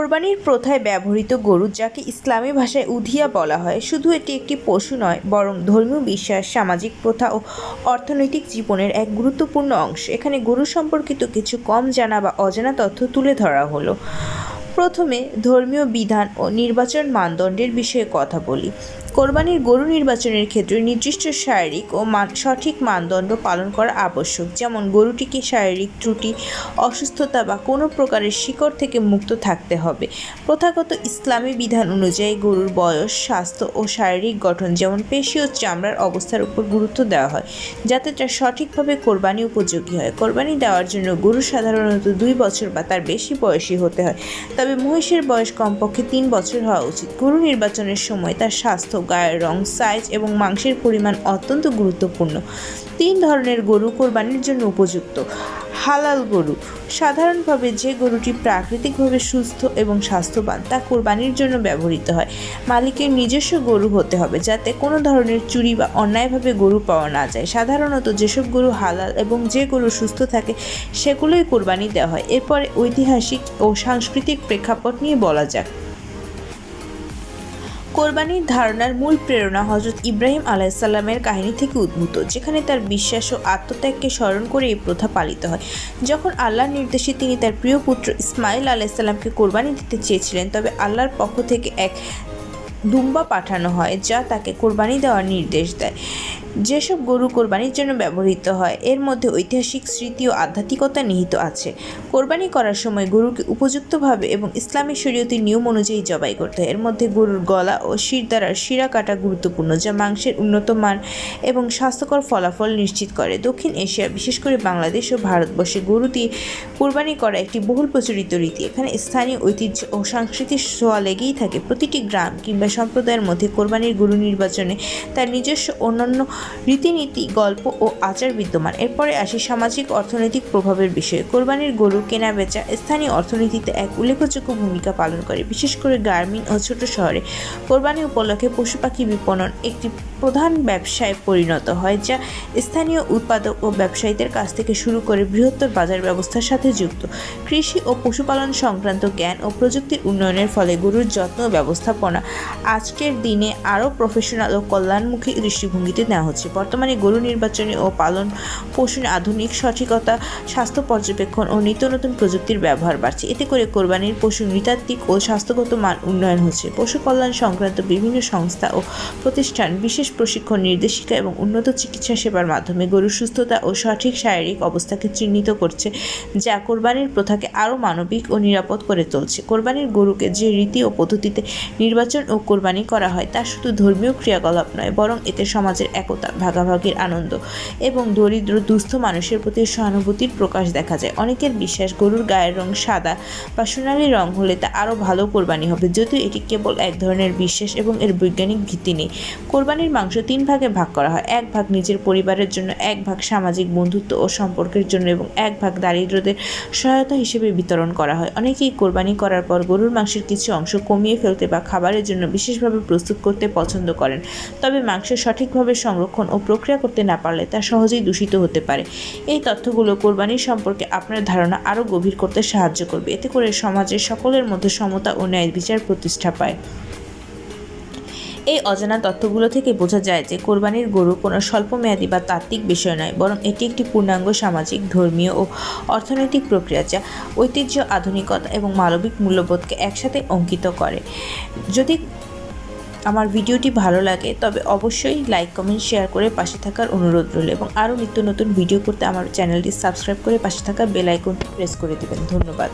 কোরবানির প্রথায় ব্যবহৃত গরু যাকে ইসলামী ভাষায় উধিয়া বলা হয়, শুধু এটি একটি পশু নয়, বরং ধর্মীয় বিশ্বাস, সামাজিক প্রথা ও অর্থনৈতিক জীবনের এক গুরুত্বপূর্ণ অংশ। এখানে গরু সম্পর্কিত কিছু কম জানা বা অজানা তথ্য তুলে ধরা হলো। প্রথমে ধর্মীয় বিধান ও নির্বাচন মানদণ্ডের বিষয়ে কথা বলি। কোরবানির গরু নির্বাচনের ক্ষেত্রে নির্দিষ্ট শারীরিক ও সঠিক মানদণ্ড পালন করা আবশ্যক। যেমন, গরুটিকে শারীরিক ত্রুটি, অসুস্থতা বা কোনো প্রকারের শিকড় থেকে মুক্ত থাকতে হবে। প্রথাগত ইসলামী বিধান অনুযায়ী গরুর বয়স, স্বাস্থ্য ও শারীরিক গঠন, যেমন পেশি ও চামড়ার অবস্থার উপর গুরুত্ব দেওয়া হয়, যাতে তা সঠিকভাবে কোরবানি উপযোগী হয়। কোরবানি দেওয়ার জন্য গরু সাধারণত দুই বছর বা তার বেশি বয়সী হতে হয়। তবে মহিষের বয়স কমপক্ষে তিন বছর হওয়া উচিত। গরু নির্বাচনের সময় তার স্বাস্থ্য গায়ের রং সাইজ এবং মাংসের পরিমাণ অত্যন্ত গুরুত্বপূর্ণ। তিন ধরনের গরু কোরবানির জন্য উপযুক্ত। হালাল গরু। সাধারণভাবে যে গরুটি প্রাকৃতিকভাবে সুস্থ এবং স্বাস্থ্যবান, তা কোরবানির জন্য ব্যবহৃত হয়। মালিকের নিজস্ব গরু হতে হবে, যাতে কোনো ধরনের চুরি বা অন্যায়ভাবে গরু পাওয়া না যায়। সাধারণত যেসব গরু হালাল এবং যে গরু সুস্থ থাকে, সেগুলোই কোরবানি দেওয়া হয়। এরপরে ঐতিহাসিক ও সাংস্কৃতিক প্রেক্ষাপট নিয়ে বলা যাক। কোরবানির ধারণার মূল প্রেরণা হজরত ইব্রাহিম আলাইসাল্লামের কাহিনী থেকে উদ্ভূত, যেখানে তার বিশ্বাস ও আত্মত্যাগকে স্মরণ করে এই প্রথা পালিত হয়। যখন আল্লাহর নির্দেশে তিনি তার প্রিয় পুত্র ইসমাইল আলাইসাল্লামকে কোরবানি দিতে চেয়েছিলেন, তবে আল্লাহর পক্ষ থেকে এক দুম্বা পাঠানো হয়, যা তাকে কোরবানি দেওয়ার নির্দেশ দেয়। যেসব গরু কোরবানির জন্য ব্যবহৃত হয়, এর মধ্যে ঐতিহাসিক স্মৃতি ও আধ্যাত্মিকতা নিহিত আছে। কোরবানি করার সময় গরুকে উপযুক্তভাবে এবং ইসলামী শরীয়তের নিয়ম অনুযায়ী জবাই করতে হয়। এর মধ্যে গরুর গলা ও শির দ্বারা শিরা কাটা গুরুত্বপূর্ণ, যা মাংসের উন্নত মান এবং স্বাস্থ্যকর ফলাফল নিশ্চিত করে। দক্ষিণ এশিয়া, বিশেষ করে বাংলাদেশ ও ভারতবর্ষে গরু দিয়ে কোরবানি করা একটি বহুল প্রচলিত রীতি। এখানে স্থানীয় ঐতিহ্য ও সাংস্কৃতিক ছোঁয়া লেগেই থাকে। প্রতিটি গ্রাম কিংবা সম্প্রদায়ের মধ্যে কোরবানির গরু নির্বাচনে তার নিজস্ব অন্যান্য রীতিনীতি, গল্প ও আচার বিদ্যমান। এরপরে আসি সামাজিক অর্থনৈতিক প্রভাবের বিষয়ে। কোরবানির গরু কেনা বেচা স্থানীয় অর্থনীতিতে এক উল্লেখযোগ্য ভূমিকা পালন করে, বিশেষ করে গ্রামীণ ও ছোট শহরে। কোরবানি উপলক্ষে পশু পাখি বিপণন একটি প্রধান ব্যবসায় পরিণত হয়, যা স্থানীয় উৎপাদক ও ব্যবসায়ীদের কাছ থেকে শুরু করে বৃহত্তর বাজার ব্যবস্থার সাথে যুক্ত। কৃষি ও পশুপালন সংক্রান্ত জ্ঞান ও প্রযুক্তির উন্নয়নের ফলে গরুর যত্ন ব্যবস্থাপনা আজকের দিনে আরও প্রফেশনাল ও কল্যাণমুখী দৃষ্টিভঙ্গিতে নেওয়া হচ্ছে। বর্তমানে গরু নির্বাচনে ও পালন পোষণে আধুনিক, সঠিকতা, স্বাস্থ্য পর্যবেক্ষণ ও নিত্য নতুন প্রযুক্তির ব্যবহার বাড়ছে। এতে করে কোরবানির পশু নৃতাত্ত্বিক ও স্বাস্থ্যগত মান উন্নয়ন হচ্ছে। পশু কল্যাণ সংক্রান্ত বিভিন্ন সংস্থা ও প্রতিষ্ঠান বিশেষ প্রশিক্ষণ, নির্দেশিকা এবং উন্নত চিকিৎসা সেবার মাধ্যমে গরুর সুস্থতা ও সঠিক শারীরিক অবস্থাকে চিহ্নিত করছে, যা কোরবানির প্রথাকে আরও মানবিক ও নিরাপদ করে তুলছে। কোরবানির গরুকে যে রীতি ও পদ্ধতিতে নির্বাচন ও কোরবানি করা হয়, তা শুধু ধর্মীয় ক্রিয়াকলাপ নয়, বরং এতে সমাজের একতা ভাগাভাগির আনন্দ এবং দরিদ্র, দুস্থ মানুষের প্রতি সহানুভূতির প্রকাশ দেখা যায়। অনেকের বিশ্বাস গরুর গায়ের রং সাদা বা সোনালি রং হলে তা আরও ভালো কোরবানি হবে, যদিও এটি কেবল এক ধরনের বিশ্বাস এবং এর বৈজ্ঞানিক ভিত্তি নেই। কোরবানির মাংস তিন ভাগে ভাগ করা হয়, এক ভাগ নিজের পরিবারের জন্য, এক ভাগ সামাজিক বন্ধুত্ব ও সম্পর্কের জন্য এবং এক ভাগ দারিদ্রদের সহায়তা হিসেবে বিতরণ করা হয়। অনেকেই কোরবানি করার পর গরুর মাংসের কিছু অংশ কমিয়ে ফেলতে বা খাবারের জন্য বিশেষভাবে প্রস্তুত করতে পছন্দ করেন, তবে মাংস সঠিকভাবে সংরক্ষণ ও প্রক্রিয়া করতে না পারলে তা সহজেই দূষিত হতে পারে। এই তথ্যগুলো কোরবানির সম্পর্কে আপনার ধারণা আরও গভীর করতে সাহায্য করবে। এতে করে সমাজের সকলের মধ্যে সমতা ও ন্যায় বিচার প্রতিষ্ঠা পায়। এই অজানা তথ্যগুলো থেকে বোঝা যায় যে কোরবানির গরু কোনো স্বল্পমেয়াদী বা তাত্ত্বিক বিষয় নয়, বরং এটি একটি পূর্ণাঙ্গ সামাজিক, ধর্মীয় ও অর্থনৈতিক প্রক্রিয়া যা ঐতিহ্য, আধুনিকতা এবং মানবিক মূল্যবোধকে একসাথে অঙ্কিত করে। যদি আমার ভিডিওটি ভালো লাগে, তবে অবশ্যই লাইক কমেন্ট শেয়ার করে পাশে থাকার অনুরোধ রইল এবং আরও নিত্য নতুন ভিডিও করতে আমার চ্যানেলটি সাবস্ক্রাইব করে পাশে থাকা বেল আইকনটি প্রেস করে দেবেন। ধন্যবাদ।